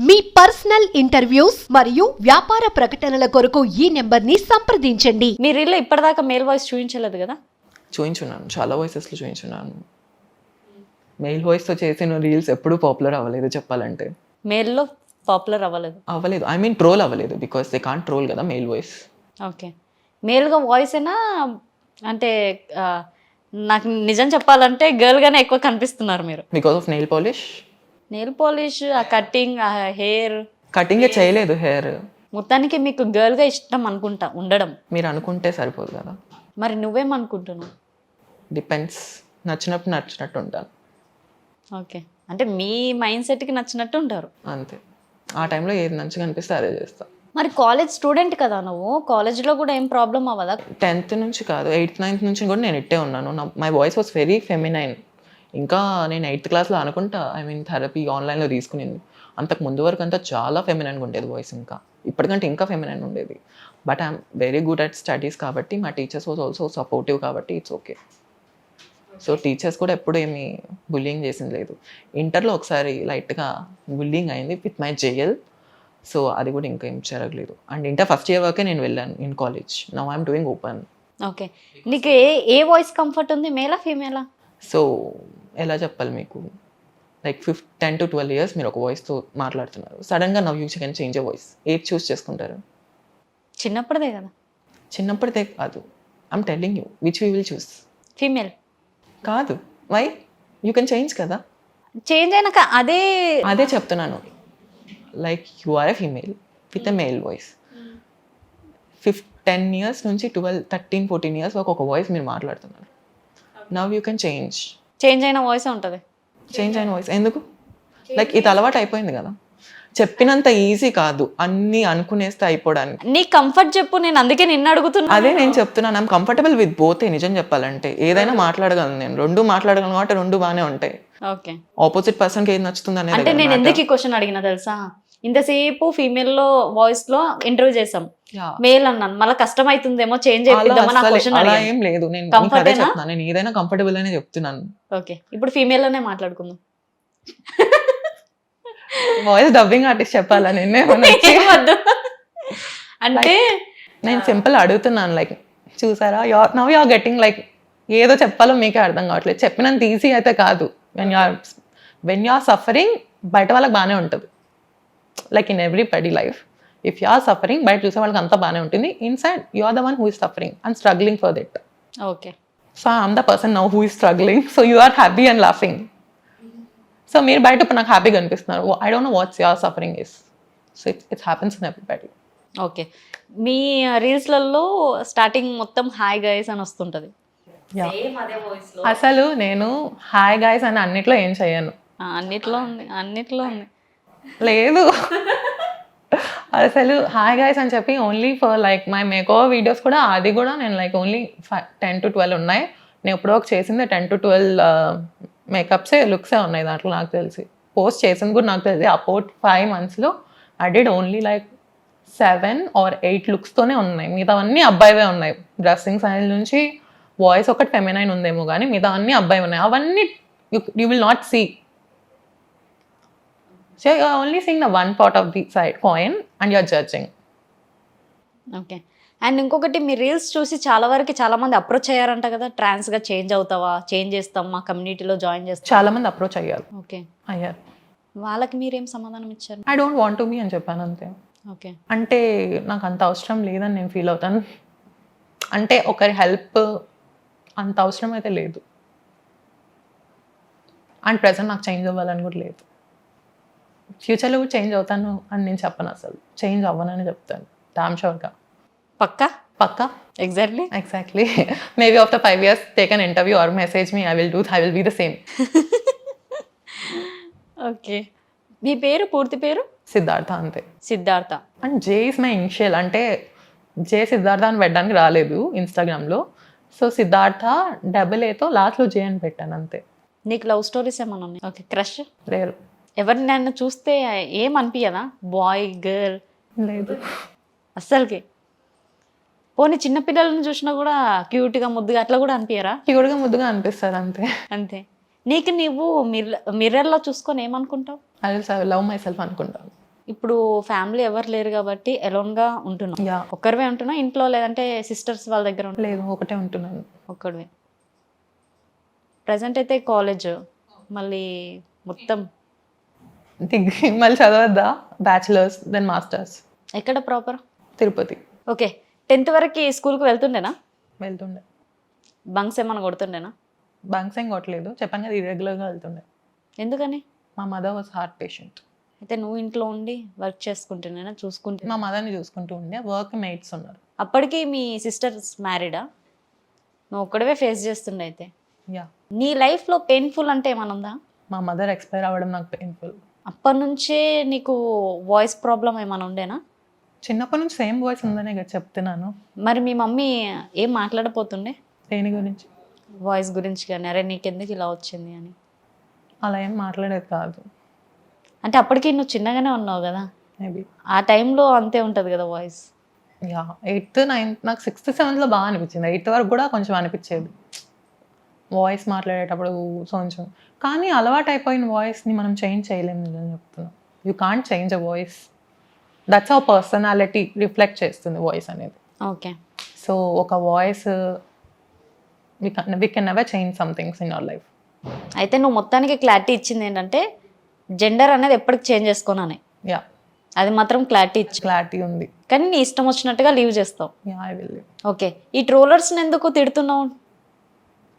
మీ personal interviews మరియు వ్యాపార ప్రకటనల కొరకు ఈ నెంబర్ని సంప్రదించండి. మీ రీల్లో ఇప్పటిదాకా మేల్ వాయిస్ చూపించలేదు కదా? చూయించున్నాను. చాలా వాయిసెస్లో చూయించున్నాను. మెయిల్ వాయిస్తో చేసిన రీల్స్ ఎప్పుడూ పాపులర్ అవ్వలేదు చెప్పాలంటే. మేల్లో పాపులర్ అవ్వలేదు. అవ్వలేదు. ఐ మీన్ ట్రోల్ అవ్వలేదు బికాస్ దే కాంట్ ట్రోల్ కదా మెయిల్ వాయిస్ ఓకే. మేల్గా వాయిస్ అయినా అంటే ఆ, నాకు నిజం చెప్పాలంటే గర్ల్గానే ఎక్కువ కనిపిస్తున్నారు మీరు. Because of nail polish nail polish ఆ కటింగ్ ఆ హెయిర్. కటింగే చేయలేదు హెయిర్. మొత్తానికి మీకు గర్ల్గా ఇష్టం అనుకుంటా ఉండడం. మీరు అనుకుంటే సరిపోదు కదా. మరి నువ్వేమనుకుంటున్నావు? డిపెండ్స్ నచ్చినప్పుడు నచ్చినట్టు ఉంటాను. ఓకే. అంటే మీ మైండ్ సెట్కి నచ్చినట్టు ఉంటారు. అంతే. ఆ టైంలో ఏది మంచిగా అనిపిస్తే అదే చేస్తాను మరి కాలేజ్ స్టూడెంట్ కదా నువ్వు కాలేజ్లో కూడా ఏం ప్రాబ్లం అవ్వదా? టెన్త్ నుంచి కాదు ఎయిత్ నైన్త్ నుంచి కూడా నేను ఇట్టే ఉన్నాను. నా my voice was very feminine ఇంకా నేను ఎయిత్ క్లాస్లో అనుకుంటా ఐ మీన్ థెరపీ ఆన్లైన్లో తీసుకునింది. అంతకు ముందు వరకు అంతా చాలా ఫెమినైన్గా ఉండేది వాయిస్ ఇంకా. ఇప్పటికంటే ఇంకా ఫెమినైన్ ఉండేది. But I'm very good at studies కాబట్టి మా టీచర్స్ వాజ్ ఆల్సో సపోర్టివ్ కాబట్టి ఇట్స్ ఓకే సో టీచర్స్ కూడా ఎప్పుడు ఏమి బుల్లింగ్ చేసింది లేదు. ఇంటర్లో ఒకసారి లైట్గా బుల్లింగ్ అయింది విత్ మై జేఎల్ సో అది కూడా ఇంకా ఏం జరగలేదు. అండ్ ఇంటర్ ఫస్ట్ ఇయర్ వరకే నేను వెళ్ళాను in college now I'm doing open okay నీకు ఏ ఏ వాయిస్ కంఫర్ట్ ఉంది? మేలా ఫీమేలా సో ఎలా చెప్పాలి మీకు? Like fif ten to twelve years మీరు ఒక వాయిస్తో మాట్లాడుతున్నారు. సడన్గా now you can change a voice ఏది చూస్ చేసుకుంటారు. చిన్నప్పుడుదే కదా. చిన్నప్పటిదే కాదు. I'm telling you which we will choose female కాదు. వై యూ కెన్ చేంజ్ కదా. చేంజ్ అయినాక అదే అదే చెప్తున్నాను. Like you are a female with a male voice fifteen years నుంచి ట్వెల్వ్ థర్టీన్ ఫోర్టీన్ ఇయర్స్ ఒక వాయిస్ మీరు మాట్లాడుతున్నారు. Now you can change change అయిన వాయిస్ ఉంటుంది. చేంజ్ అయిన వాయిస్ ఎందుకు? లైక్ ఇది అలవాటు అయిపోయింది కదా. చెప్పినంత ఈజీ కాదు. అన్నీ అనుకునేస్తే అయిపోవడానికి. నీ కంఫర్ట్ చెప్పు నేను అందుకే నిన్ను అడుగుతున్నా. అదే నేను చెప్తున్నాను. ఐమ్ కంఫర్టబుల్ విత్ బోతే నిజం చెప్పాలంటే. ఏదైనా మాట్లాడగలను నేను. రెండు మాట్లాడగలను కాబట్టి రెండు బాగానే ఉంటాయి. ఓకే ఆపోజిట్ పర్సన్కి ఏది నచ్చుతుంది అనేది అంటే నేను ఎందుకు ఈ క్వశ్చన్ అడిగినా తెలుసా? ఇంతసేపు ఫీమేల్లో వాయిస్లో ఇంటర్వ్యూ చేసాం. మేల్ అన్నాను మళ్ళీ కష్టం అవుతుందేమో చేంజ్ ఏం లేదు నేను ఏదైనా కంఫర్టబుల్ అనే చెప్తున్నాను. ఓకే ఇప్పుడు ఫీమేల్లోనే మాట్లాడుకుందాం. వాయిస్ డబ్బింగ్ ఆర్టిస్ట్ చెప్పాలా నిన్నే. అంటే నేను సింపుల్ అడుగుతున్నాను లైక్ చూసారా? You're now you're getting like ఏదో చెప్పాలో మీకే అర్థం కావట్లేదు. చెప్పినంత ఈజీ అయితే కాదు. When you're when you're suffering బయట వాళ్ళకి బాగానే ఉంటుంది. Like in everybody life if you are suffering బయట చూసే వాళ్ళకి అంతా బాగానే ఉంటుంది. Inside you are the one who is suffering and struggling for that okay so I'm the person now who is struggling so you are happy and laughing so మీరు బయట ఇప్పుడు నాకు హ్యాపీగా అనిపిస్తున్నారు I don't know what's your suffering is so it's it's happens in everybody okay మీ రీల్స్లలో starting మొత్తం hi guys అని వస్తుంటది. అసలు నేను హాయ్ గాయస్ అని అన్నిట్లో ఏం చేయను. అన్నిట్లో ఉంది అన్నిట్లో ఉంది. లేదు. అసలు హాయ్ గాయస్ అని చెప్పి only for like my makeover videos కూడా అది కూడా నేను like only five ten to twelve ఉన్నాయి. నేను ఎప్పుడో ఒక చేసింది టెన్ టు ట్వెల్వ్ మేకప్సే లుక్సే ఉన్నాయి దాంట్లో నాకు తెలిసి. పోస్ట్ చేసింది కూడా నాకు తెలిసి. అపోర్ట్ ఫైవ్ మంత్స్లో I did only like seven or eight లుక్స్తోనే ఉన్నాయి. మిగతావన్నీ అబ్బాయివే ఉన్నాయి. డ్రెస్సింగ్ స్టైల్ నుంచి వాయిస్ ఒకటి ఫెమినైన్ ఉందేమో కానీ మిగతా అన్నీ అబ్బాయి ఉన్నాయి. అవన్నీ you will not see so you only seeing the one part of the side coin and you're judging okay and ఇంకొకటి మీ రీల్స్ చూసి చాలా వరకు చాలా మంది అప్రోచ్ అయ్యారంట కదా? ట్రాన్స్గా చేంజ్ అవుతావా? చేంజ్ చేస్తాం మా కమ్యూనిటీలో జాయిన్ చేస్తాం. చాలా మంది అప్రోచ్ అయ్యారు. ఓకే అయ్యారు. వాళ్ళకి మీరేం సమాధానం ఇచ్చారు? I don't want to be అని చెప్పాను అంతే. ఓకే అంటే నాకు అంత అవసరం లేదని నేను ఫీల్ అవుతాను. అంటే ఒకరి హెల్ప్ అంత అవసరం అయితే లేదు. అండ్ ప్రజెంట్ నాకు చేంజ్ అవ్వాలని కూడా లేదు. ఫ్యూచర్లో కూడా చేంజ్ అవుతాను అని నేను చెప్పను అసలు. చేంజ్ అవ్వనని చెప్తాను. డామ్ షూర్గా పక్కా? పక్కా. Exactly Exactly. Maybe after five years, take an interview or message me. I will do. I will be the same. Okay మీ పేరు పూర్తి పేరు? సిద్ధార్థ అంతే. Siddharth. And J is my initial అంటే జే సిద్ధార్థ అని పెట్టడానికి రాలేదు ఇన్స్టాగ్రామ్లో సో సిద్ధార్థ డబుల్ ఏతో లాస్ట్లో జే అని పెట్టాను అంతే. నీకు లవ్ స్టోరీస్ ఏమన్నా ఓకే క్రష్ లేరు. ఎవరిని నన్ను చూస్తే ఏం అనిపించదా బాయ్ గర్ల్? లేదు. అస్సలకి. పోనీ చిన్నపిల్లలను చూసినా కూడా క్యూట్గా ముద్దుగా అట్లా కూడా అనిపించరా క్యూడ్గా ముద్దుగా అనిపిస్తారు అంతే. అంతే. నీకు నువ్వు మిర్ర మిర్రర్లో చూసుకొని ఏమనుకుంటావు? విల్ లవ్ మై సెల్ఫ్ అనుకుంటాను ఇప్పుడు ఫ్యామిలీ ఎవరు లేరు కాబట్టి alone గా ఉంటున్నావు యా. ఒక్కరివే ఉంటున్నా ఇంట్లో లేదంటే సిస్టర్స్ వాళ్ళ దగ్గర ఉంటున్నా లేదు ఒకటే ఉంటున్నాను. ఒక్కడివే. ప్రజెంట్ అయితే కాలేజ్ మళ్ళీ మొత్తం మళ్ళీ చదవద్దా? బ్యాచిలర్స్ దెన్ మాస్టర్స్ ఎక్కడ ప్రాపర్ తిరుపతి. ఓకే. టెన్త్ వరకు స్కూల్కి వెళ్తుండేనా? వెళ్తుండే. బంక్స్ ఏమైనా కొడుతుండేనా? బంక్స్ ఏం కొట్టలేదు. చెప్పాను కదా ఇరెగ్యులర్గా వెళ్తుండే. ఎందుకని? మా మదర్ వాజ్ హార్ట్ పేషెంట్ అయితే నువ్వు ఇంట్లో ఉండి వర్క్ చూసుకుంటున్నా? మా మదర్ని చూసుకుంటూ ఉండే. వర్క్ మేట్స్ ఉన్నారు. అప్పటికి మీ సిస్టర్స్ మ్యారీడా నువ్వు ఒక్కడవే ఫేస్ చేస్తుండే అయితే. యా నీ లైఫ్లో పెయిన్ఫుల్ అంటే ఏమైనా ఉందా? మా మదర్ ఎక్స్పైర్ అవ్వడం నాకు పెయిన్ఫుల్ అప్పటి నుంచే నీకు వాయిస్ ప్రాబ్లం ఏమైనా ఉండేనా? చిన్నప్పటి నుంచి సేమ్ వాయిస్ ఉందనే కదా చెప్తున్నాను. మరి మీ మమ్మీ ఏం మాట్లాడపోతుండే? దేని గురించి? వాయిస్ గురించి కానీ అరే నీకెందుకు ఇలా వచ్చింది అని. అలా ఏం మాట్లాడేది కాదు. అంటే అప్పటికి నువ్వు చిన్నగానే ఉన్నావు కదా? మేబీ ఆ టైంలో అంతే ఉంటుంది కదా వాయిస్ యా ఎయిత్ నైన్త్ నాకు సిక్స్త్ సెవెంత్లో బాగా అనిపించింది. ఎయిత్ వరకు కూడా కొంచెం అనిపించేది. వాయిస్ మాట్లాడేటప్పుడు కొంచెం కానీ అలవాటు అయిపోయిన వాయిస్ని మనం చేంజ్ చేయలేము నిజం చెప్తున్నాం. You can't change a voice. That's a personality reflect చేస్తుంది వాయిస్ అనేది. ఓకే. సో ఒక voice we can never change somethings in our life. అయితే నువ్వు మొత్తానికి క్లారిటీ ఇచ్చింది ఏంటంటే జెండర్ అనేది ఎప్పటికి చేంజ్ చేసుకోనని. యా అది మాత్రం క్లారిటీ ఇచ్చి. క్లారిటీ ఉంది. కానీ నీ ఇష్టం వచ్చినట్టుగా లీవ్ చేస్తావు. Yeah I will okay. ఈ ట్రోలర్స్ని ఎందుకు తిడుతున్నావు?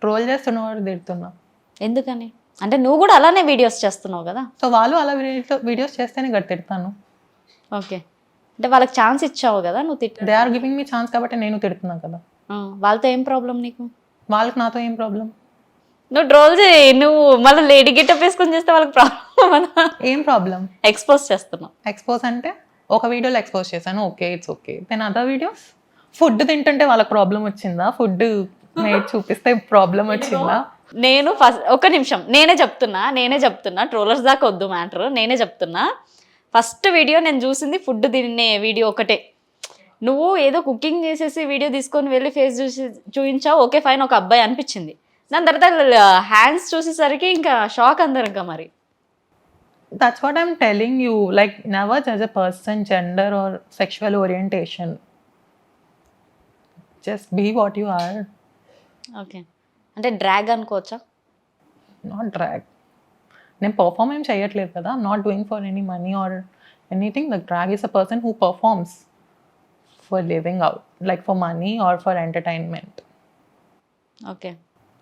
ట్రోల్ చేస్తున్నవాడు తిడుతున్నా ఎందుకని? అంటే నువ్వు కూడా అలానే వీడియోస్ చేస్తున్నావు కదా? సో వాళ్ళు అలా వీడియోస్ చేస్తేనే గట్టి తిడతాను. ఓకే. అంటే వాళ్ళకి ఛాన్స్ ఇచ్చావు కదా నువ్వు తిట్ట they are giving me chance కాబట్టి నేను తిడుతున్నాను కదా. వాళ్ళతో ఏం ప్రాబ్లం నీకు? వాళ్ళకి నాతో ఏం ప్రాబ్లం నువ్వు ట్రోల్ చేయి. నువ్వు మళ్ళీ లేడీ గెటప్ వేసుకొని చేస్తే వాళ్ళకి ప్రాబ్లం ఏం ప్రాబ్లం ఎక్స్పోజ్ చేస్తున్నావు. ఎక్స్పోజ్ అంటే ఒక వీడియోలో ఎక్స్పోజ్ చేశాను. Okay it's okay then other videos food తింటుంటే వాళ్ళకి ప్రాబ్లం వచ్చిందా? ఫుడ్ చూపిస్తే ప్రాబ్లం వచ్చిందా? నేను ఫస్ట్ ఒక నిమిషం. నేనే చెప్తున్నా నేనే చెప్తున్నా. ట్రోలర్స్ దాకా వద్దు మ్యాటర్. నేనే చెప్తున్నా. ఫస్ట్ వీడియో నేను చూసింది ఫుడ్ తినే వీడియో ఒకటే. నువ్వు ఏదో కుకింగ్ చేసేసి వీడియో తీసుకొని వెళ్ళి ఫేస్ చూసి చూపించావు ఓకే ఫైన్ ఒక అబ్బాయి అనిపించింది. దాని తర్వాత హ్యాండ్స్ చూసేసరికి ఇంకా షాక్ అందరు ఇంకా మరి. That's what I'm telling you like never జజ్ a person gender or sexual orientation just be what you are okay. అంటే డ్రాగ్ అనుకోవచ్చా? నాట్ డ్రాగ్ నేను పర్ఫామ్ ఏం చేయట్లేదు కదా. Not doing for any money or anything the drag is a person who performs for living out like for money or for entertainment okay.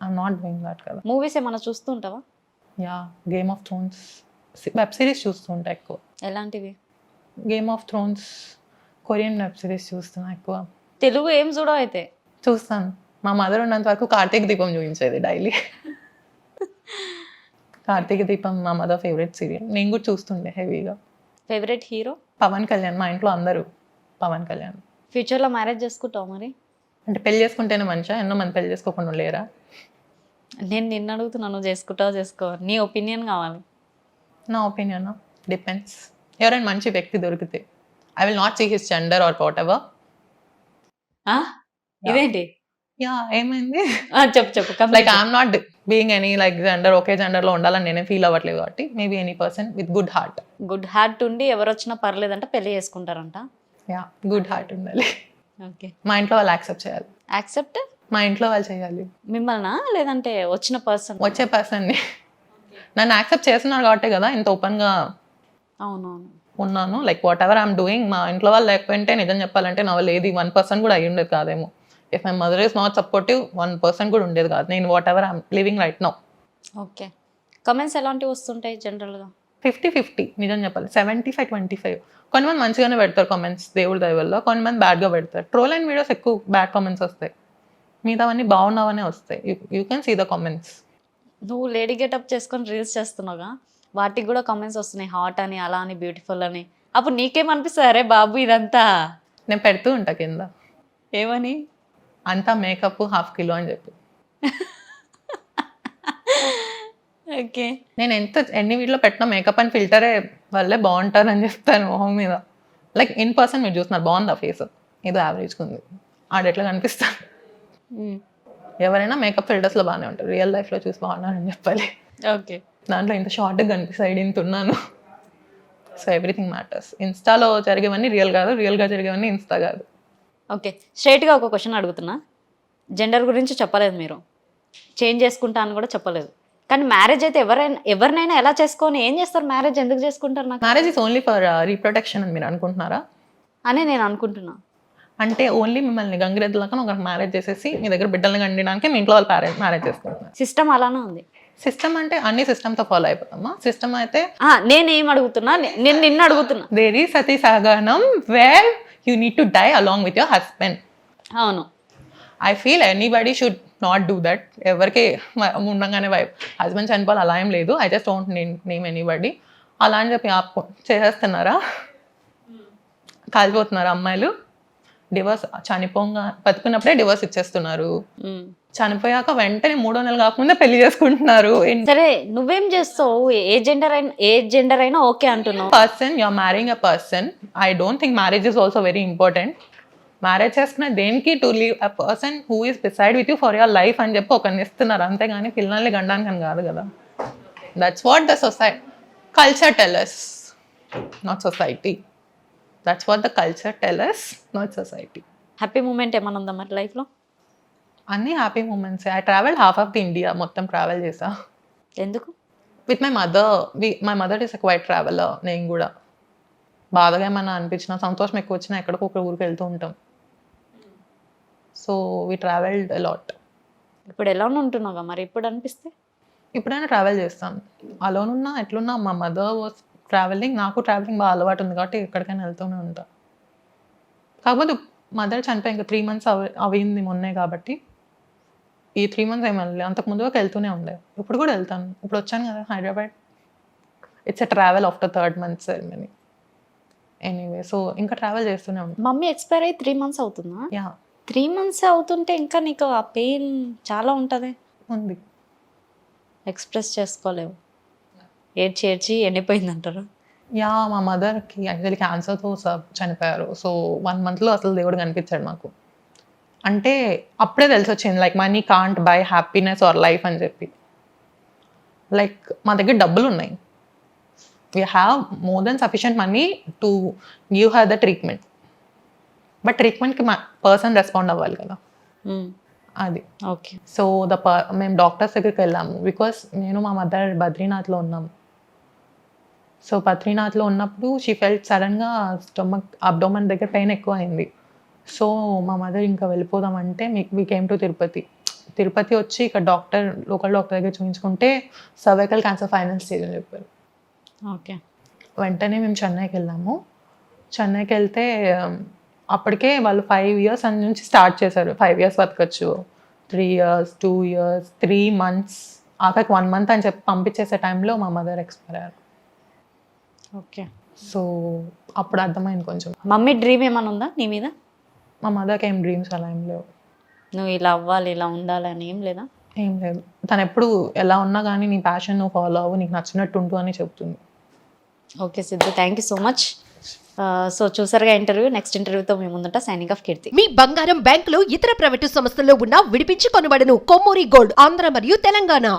I'm not doing that కదా. Movies ఏమైనా చూస్తుంటావా yeah Game of Thrones web series చూస్తుంటా ఎక్కువ. ఎలాంటివి? Game of Thrones Korean web series చూస్తున్నా ఎక్కువ. తెలుగు ఏం చూడవు అయితే? చూస్తాను. మా మదర్ ఉన్నంత వరకు కార్తీక దీపం చూపించేది డైలీ. కార్తీక దీపం మా మదర్ ఫేవరెట్ సీరియల్. నేను కూడా చూస్తుండే హెవీగా. Favourite hero? పవన్ కళ్యాణ్ మా ఇంట్లో అందరూ పవన్ కళ్యాణ్. ఫ్యూచర్లో మ్యారేజ్ చేసుకుంటావు మరి? అంటే పెళ్ళి చేసుకుంటేనే మంచిగా ఎన్నో మంది పెళ్ళి చేసుకోకుండా లేరా? నేను నిన్ను అడుగుతున్నాను నువ్వు చేసుకుంటావు చేసుకో నీ ఒపీనియన్ కావాలి. నా ఒపీనియన్ డిపెండ్స్ ఎవరైనా మంచి వ్యక్తి దొరికితే. I will not see his gender or whatever ఆ? ఇదేంటి? యా ఏమైంది? చెప్పు చెప్పు like. I'm not being any like gender ఒకే జెండర్లో ఉండాలని నేనే ఫీల్ అవ్వట్లేదు కాబట్టి maybe any person with good heart good heart ఉండి ఎవరు వచ్చినా పర్లేదంట పెళ్ళి చేసుకుంటారంట. యా గుడ్ హార్ట్ ఉండాలి. ఓకే మా ఇంట్లో వాళ్ళు యాక్సెప్ట్ చేయాలి. యాక్సెప్ట్ మా ఇంట్లో వాళ్ళు చేయాలి. మిమ్మల్నా? లేదంటే వచ్చిన పర్సన్ వచ్చే పర్సన్ని నన్ను యాక్సెప్ట్ చేస్తున్నారు కాబట్టే కదా ఇంత ఓపెన్గా అవునవును. ఉన్నాను. Like whatever I'm doing మా ఇంట్లో వాళ్ళు లేకపోతే నిజం చెప్పాలంటే నా వాళ్ళు ఏది? వన్ పర్సన్ కూడా అయ్యి ఉండేది కాదేమో. If my mother is not supportive one person కూడా ఉండేది కాదు. నేను whatever I'm living right now okay comments ఎలాంటివి వస్తుంటాయి జనరల్గా ఫిఫ్టీ ఫిఫ్టీ నిజం చెప్పాలి. సెవెంటీ ఫైవ్ ట్వంటీ ఫైవ్ కొంతమంది మంచిగానే పెడతారు కామెంట్స్ దేవుడి దయవల్ల. కొంతమంది బ్యాడ్గా పెడతారు. ట్రోల్ అండ్ వీడియోస్ ఎక్కువ బ్యాడ్ కామెంట్స్ వస్తాయి. మిగతావన్నీ బాగున్నావనే వస్తాయి. You can see the comments నువ్వు లేడీ గెటప్ చేసుకొని రీల్స్ చేస్తున్నావుగా? వాటికి కూడా కామెంట్స్ వస్తున్నాయి. హాట్ అని అలా అని బ్యూటిఫుల్ అని. అప్పుడు నీకేమనిపిస్తుంది అరే బాబు ఇదంతా. నేను పెడుతూ ఉంటా కింద. ఏమని? అంతా మేకప్ హాఫ్ కిలో అని చెప్పి. ఓకే. నేను ఎంత ఎన్ని వీటిలో పెట్టిన మేకప్ అండ్ ఫిల్టరే వల్లే బాగుంటారు అని చెప్తాను మొహం మీద. లైక్ ఇన్ పర్సన్ మీరు చూస్తున్నారు బాగుంది ఆ ఫేస్? ఏదో యావరేజ్గా ఉంది. ఆడ ఎట్లా కనిపిస్తాను ఎవరైనా మేకప్ ఫిల్టర్స్లో బాగానే ఉంటారు. రియల్ లైఫ్లో చూసి బాగున్నారని చెప్పాలి. ఓకే. దాంట్లో ఇంత షార్ట్గా కనిపిస్తాయి ఇంత ఉన్నాను. So everything matters. ఇన్స్టాలో జరిగేవన్నీ రియల్ కాదు రియల్గా జరిగేవన్నీ ఇన్స్టా కాదు. ఓకే స్ట్రైట్గా ఒక క్వశ్చన్ అడుగుతున్నా. జెండర్ గురించి చెప్పలేదు మీరు. చేంజ్ చేసుకుంటా అని కూడా చెప్పలేదు. కానీ మ్యారేజ్ అయితే ఎవరైనా ఎవరినైనా ఎలా చేసుకొని ఏం చేస్తారు మ్యారేజ్ ఎందుకు చేసుకుంటారు నాకు? Marriage is only for reproduction అని మీరు అనుకుంటున్నారా? అని నేను అనుకుంటున్నా. అంటే ఓన్లీ మిమ్మల్ని గంగిరెద్దులాగా ఒక మ్యారేజ్ చేసేసి మీ దగ్గర బిడ్డల్ని కండడానికి మీ ఇంట్లో వాళ్ళు మ్యారేజ్ మ్యారేజ్ చేసుకుంటున్నారు సిస్టమ్ అలానే ఉంది. సిస్టమ్ అంటే అన్ని సిస్టమ్తో ఫాలో అయిపోతామా? సిస్టమ్ అయితే నేనేం అడుగుతున్నా? నే- నేను నిన్ను అడుగుతున్నా. దేర్ ఈ సతీ సహగమనం where you need to die along with your husband అవును. I feel anybody should not do that ఎవరికి ఉండగానే వైఫ్ హస్బెండ్ చనిపోవాలి అలా ఏం లేదు. I just don't name anybody అలా అని చెప్పి ఆపు చేసేస్తున్నారా? కాలిపోతున్నారా అమ్మాయిలు. డివోర్స్ చనిపోగా బతుకున్నప్పుడే డివోర్స్ ఇచ్చేస్తున్నారు. చనిపోయాక వెంటనే మూడో నెలలు కాకముందే పెళ్ళి చేసుకుంటున్నారు. సరే నువ్వేం చేస్తావు? ఏ జెండర్ అయినా ఏ జెండర్ అయినా ఓకే అంటున్నావు. Person you're marrying a person I don't think marriage is also very important marriage చేసుకున్న దేనికి to leave a person who is decide with you for your life అని చెప్పి ఒకరిని ఇస్తున్నారు. అంతేగాని పిల్లల్ని గండానికి అని కాదు. కదా that's what the society culture tells not society that's what the culture tells not society happy moment ఏమైనా ఉందా మరి లైఫ్లో అన్ని happy moments I travel half of the India మొత్తం ట్రావెల్ చేసా ఎందుకు? With my mother we my mother is quite traveler నేను కూడా. బాధగా ఏమైనా అనిపించినా సంతోషం ఎక్కువ వచ్చినా ఎక్కడికో ఒక ఊరికి వెళ్తూ ఉంటాం. సో వి ట్రావెల్డ్ అలాట్ ఇప్పుడు ఎలా ఉంటున్నావుగా? మరి ఇప్పుడు అనిపిస్తే? ఇప్పుడైనా ట్రావెల్ చేస్తాను అలోన్ ఉన్నా ఎట్లున్నా మా మదర్ వాస్ ట్రావెలింగ్ నాకు ట్రావెలింగ్ బాగా అలవాటు ఉంది కాబట్టి ఎక్కడికైనా వెళ్తూనే ఉంటా. కాకపోతే మదర్ చనిపోయి ఇంకా త్రీ మంత్స్ అవి అయింది మొన్నే కాబట్టి. ఈ త్రీ మంత్స్ ఏమి వెళ్ళలేదు అంతకు ముందు వరకు వెళ్తూనే ఉండే. ఇప్పుడు కూడా వెళ్తాను. ఇప్పుడు వచ్చాను కదా Hyderabad. It's a travel after third month ceremony anyway so ఇంకా ట్రావెల్ చేస్తూనే ఉంటాను మమ్మీ ఎక్స్పైర్ అయ్యి త్రీ మంత్స్ అవుతుందా? యా త్రీ మంత్స్ అవుతుంటే ఇంకా నీకు ఆ పెయిన్ చాలా ఉంటుంది. ఉంది. ఎక్స్ప్రెస్ చేసుకోలేవు. ఏడ్చి ఏడ్చి ఎండిపోయింది అంటారు యా మా మదర్కి యాక్చువల్లీ క్యాన్సర్తో చనిపోయారు. సో వన్ మంత్లో అసలు దేవుడు కనిపించాడు మాకు. అంటే అప్పుడే తెలిసి వచ్చింది like money can't buy happiness or life అని చెప్పి. లైక్ మా దగ్గర డబ్బులు ఉన్నాయి we have more then sufficient money to give have the treatment but ట్రీట్మెంట్కి మా పర్సన్ రెస్పాండ్ అవ్వాలి కదా. అది. ఓకే సో ద ప మేము డాక్టర్స్ దగ్గరికి వెళ్ళాము. బికాస్ నేను మా మదర్ బద్రీనాథ్లో ఉన్నాము సో బద్రీనాథ్లో ఉన్నప్పుడు షీ ఫెల్ట్ సడన్గా స్టొమక్ అబ్డోమన్ దగ్గర పెయిన్ ఎక్కువ అయింది సో మా మదర్ ఇంకా వెళ్ళిపోదామంటే మీకు we came to Tirupati. Tirupati వచ్చి ఇక్కడ డాక్టర్ లోకల్ డాక్టర్ దగ్గర చూపించుకుంటే సర్వైకల్ క్యాన్సర్ ఫైనల్ స్టేజ్ అని చెప్పారు. ఓకే. వెంటనే మేము చెన్నైకి వెళ్ళాము. చెన్నైకి వెళ్తే um, అప్పటికే వాళ్ళు ఫైవ్ ఇయర్స్ అని నుంచి స్టార్ట్ చేశారు. Five years బతకచ్చు. Three years two years three months ఆఖరికి వన్ మంత్ అని చెప్పి పంపించేసే టైంలో మా మదర్ ఎక్స్పైర్ అయ్యారు. ఓకే. సో అప్పుడు అర్థమైంది కొంచెం. మమ్మీ డ్రీమ్ ఏమైనా ఉందా నీ మీద? మా మదర్కి ఏం డ్రీమ్స్ అలా ఏం లేవు. నువ్వు ఇలా అవ్వాలి ఇలా ఉండాలి అని ఏం లేదా? ఏం లేదు. తను ఎప్పుడు ఎలా ఉన్నా కానీ నీ ప్యాషన్ నువ్వు ఫాలో అవ్వు నీకు నచ్చినట్టు ఉంటూ అని చెప్తుంది. Okay Siddhu thank you so much so చూసారుగా ఇంటర్వ్యూ నెక్స్ట్ ఇంటర్వ్యూతో మేము ముందుంటా సైనింగ్ ఆఫ్ కీర్తి. మీ బంగారం బ్యాంకులు ఇతర ప్రైవేటు సంస్థల్లో ఉన్న విడిపించి కొనబడను కొమ్మూరి గోల్డ్ ఆంధ్ర మరియు తెలంగాణ.